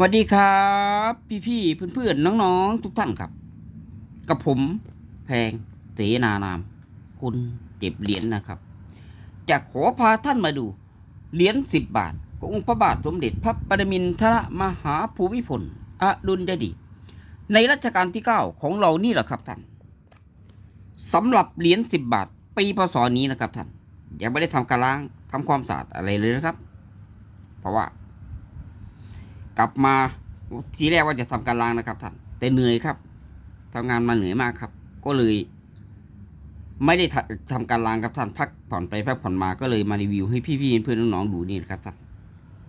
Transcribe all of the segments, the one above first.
สวัสดีครับ พี่พี่เพื่อนเพื่อนๆน้องๆ ทุกท่านครับ กับผมแพงเสนานาม คุณเก็บเหรียญนะครับ จะขอพาท่านมาดู เหรียญสิบบาทขององค์พระบาทสมเด็จพระปรมินทรมหาภูมิพลอดุลยเดชในรัชกาลที่เก้าของเรานี่แหละครับท่านสำหรับเหรียญสิบบาทปีพศนี้นะครับท่านยังไม่ได้ทำการล้างทำความสะอาดอะไรเลยนะครับ เพราะว่า กลับมาทีแรกว่าจะทำการล้างนะครับท่านแต่เหนื่อยครับทำงานมาเหนื่อยมากครับ ก็เลย ไม่ได้ทำทำการล้างครับท่านพักผ่อนไปพักผ่อนมาก็เลยมารีวิวให้พี่ๆเพื่อนน้องๆดูนี่นะครับท่าน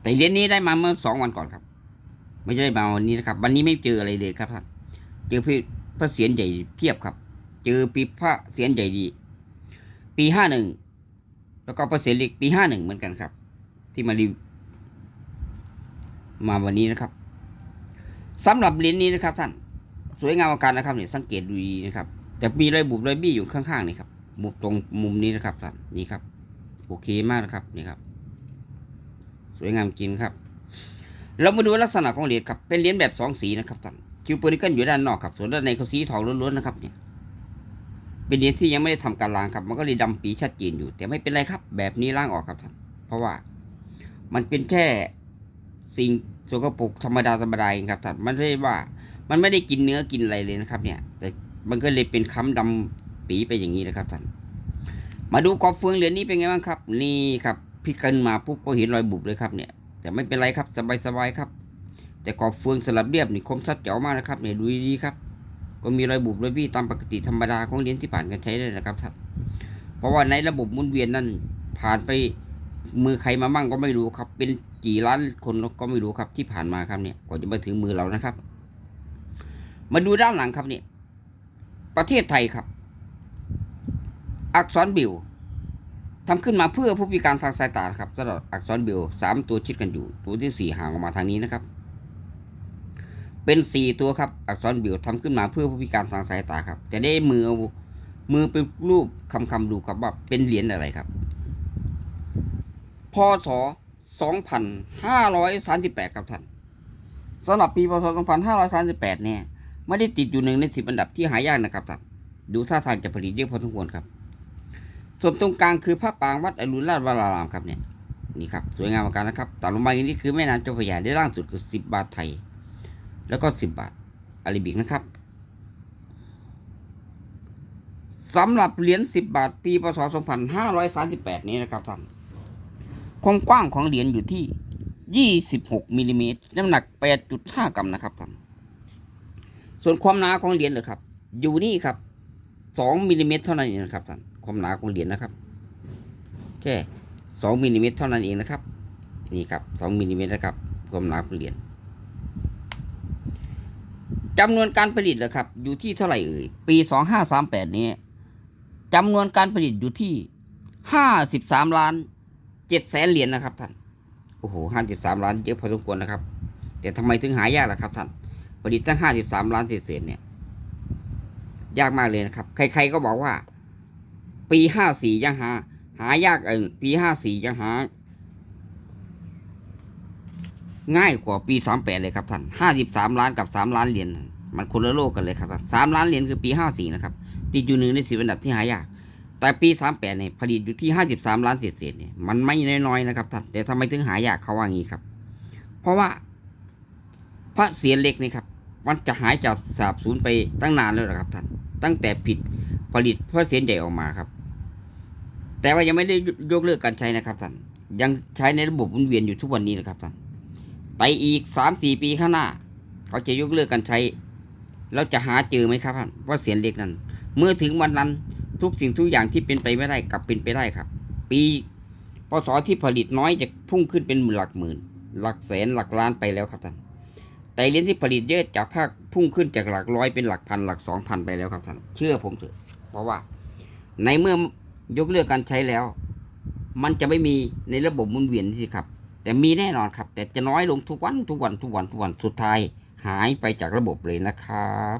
แต่เหรียญนี้ได้มาเมื่อสองวันก่อนครับ ไม่ได้มาวันนี้นะครับ วันนี้ไม่เจออะไรเลยครับท่านเจอพี่พระเศียรใหญ่เพียบครับ เจอปีพระเศียรใหญ่ดี ปีห้าหนึ่งแล้วก็พระเศียรเล็กปีห้าหนึ่งเหมือนกันครับ ที่มารีวิว มาวันนี้นะครับสำหรับเหรียญนี้นะครับท่านสวยงามอาการนะครับเนี่ยสังเกตดูดีนะครับ แต่มีรอยบุบรอยบี้อยู่ข้างๆนี่ครับมุมตรงมุมนี้นะครับท่านนี่ครับ โอเคมากนะครับนี่ครับ สวยงามจริงครับ เรามาดูลักษณะของเหรียญครับเป็นเหรียญแบบสองสีนะครับท่านคิวเปอร์นิเกิลอยู่ด้านนอกครับส่วนด้านในเขาสีทองล้วนๆนะครับเนี่ยเป็นเหรียญที่ยังไม่ได้ทำการล้างครับ มันก็เลยดำปีชัดเจนอยู่ แต่ไม่เป็นไรครับ แบบนี้ล้างออกครับท่านเพราะว่ามันเป็นแค่ สิ่งสกปรกธรรมดาธรรมดาเองครับท่านมันไม่ได้ว่า มันไม่ได้กินเนื้อกินอะไรเลยนะครับ เนี่ย แต่มันก็เลยเป็นค้ำดำปีไปอย่างนี้นะครับท่านมาดูกรอบเฟืองเหรียญนี้เป็นไงบ้างครับ นี่ครับพิกันมาปุ๊บก็เห็นรอยบุบเลยครับเนี่ย แต่ไม่เป็นไรครับสบายๆครับ แต่กรอบเฟืองสลับเรียบนี่คมชัดเจ๋วมากนะครับเนี่ยดูดีๆครับ ก็มีรอยบุบรอยบี้ตามปกติธรรมดาของเหรียญที่ผ่านการใช้ได้นะครับท่านเพราะว่าในระบบมุนเวียนนั้นผ่านไปมือใครมาบ้างก็ไม่รู้ครับ เป็น กี่ล้านคนก็ไม่รู้ครับที่ผ่านมาครับเนี่ยกว่าจะมาถึงมือเรานะครับ มาดูด้านหลังครับเนี่ยประเทศไทยครับ อักษรบิวทำขึ้นมาเพื่อผู้พิการทางสายตาครับสำหรับอักษรบิวสามตัวชิดกันอยู่ ตัวที่สี่ห่างออกมาทางนี้นะครับ เป็นสี่ตัวครับ อักษรบิวทำขึ้นมาเพื่อผู้พิการทางสายตาครับ จะได้มือมือเป็นรูปคำคำดูครับว่าเป็นเหรียญอะไรครับพศ 2538 ครับท่านสำหรับปีพศ2538 เนี่ยไม่ได้ติดอยู่หนึ่งในสิบอันดับที่หายากนะครับท่านดูท่าทางจะผลิตเยอะพอสมควรครับ ส่วนตรงกลางคือพระปรางวัดอรุณราชวรารามครับเนี่ยนี่ครับสวยงามมากนะครับต่ำลงมาอย่างนี้คือแม่น้ำเจ้าพระยาได้ล่างสุดคือ 10 บาทไทย แล้วก็ 10 บาทอาราบิกนะครับสำหรับเหรียญ10 บาท ปีพศ2538 นี้นะครับท่าน ความกว้างของเหรียญอยู่ที่ 26มิลลิเมตรน้ำหนัก 8.5 กรัมนะครับท่านส่วนความหนาของเหรียญเลยครับ อยู่นี่ครับ 2มิลลิเมตรเท่านั้นเองนะครับท่านความหนาของเหรียญนะครับแค่2มิลลิเมตรเท่านั้นเองนะครับ นี่ครับ2มิลลิเมตรนะครับ ความหนาของเหรียญจำนวนการผลิตเลยครับ อยู่ที่เท่าไหร่เอ่ยปี 2538 นี้จำนวนการผลิตอยู่ที่ 53ล้าน เจ็ดแสนเหรียญนะครับท่าน โอ้โหห้าสิบสามล้านเยอะพอสมควรนะครับ แต่ทำไมถึงหายากล่ะครับท่านผลิตตั้งห้าสิบสามล้านเศษเนี่ย ยากมากเลยนะครับ ใคร ๆก็บอกว่า ปีห้าสี่ยังหา หายากเออปีห้าสี่ยังหา ง่ายกว่าปีสามแปดเลยครับท่านห้าสิบสามล้านกับสามล้านเหรียญมันคนละโลกกันเลยครับท่านสามล้านเหรียญคือปีห้าสี่นะครับ ติดอยู่หนึ่งในสิบอันดับที่หายาก แต่ปี 38เนี่ยผลิตอยู่ที่ 53 ล้านเศษๆเนี่ยมันไม่น้อยๆนะครับท่านแต่ทำไมถึงหายากเขาว่างี้ครับ เพราะว่าพระเศียรเหล็กนี่ครับมันจะหายจากสาบสูญไปตั้งนานแล้วนะครับท่านตั้งแต่ผิดผลิตพระเศียรใหญ่ออกมาครับ แต่ว่ายังไม่ได้ยกเลิกการใช้นะครับท่านยังใช้ในระบบหมุนเวียนอยู่ทุกวันนี้นะครับท่านไปอีกสามสี่ปีข้างหน้า เขาจะยกเลิกการใช้ แล้วจะหาเจอไหมครับท่านว่าเศียรเหล็กนั้น เมื่อถึงวันนั้น ทุกสิ่งทุกอย่างที่เป็นไปไม่ได้กลับเป็นไปได้ครับ ปีพศที่ผลิตน้อยจะพุ่งขึ้นเป็นหลักหมื่น หลักแสนหลักล้านไปแล้วครับท่านแต่เหรียญที่ผลิตเยอะจากภาคพุ่งขึ้นจากหลักร้อยเป็นหลักพันหลักสองพันไปแล้วครับท่านเชื่อผมเถอะ เพราะว่า ในเมื่อยกเลิกการใช้แล้ว มันจะไม่มีในระบบมุนเวียนที่ครับ แต่มีแน่นอนครับ แต่จะน้อยลงทุกวันทุกวันทุกวันทุกวันสุดท้ายหายไปจากระบบเลยนะครับ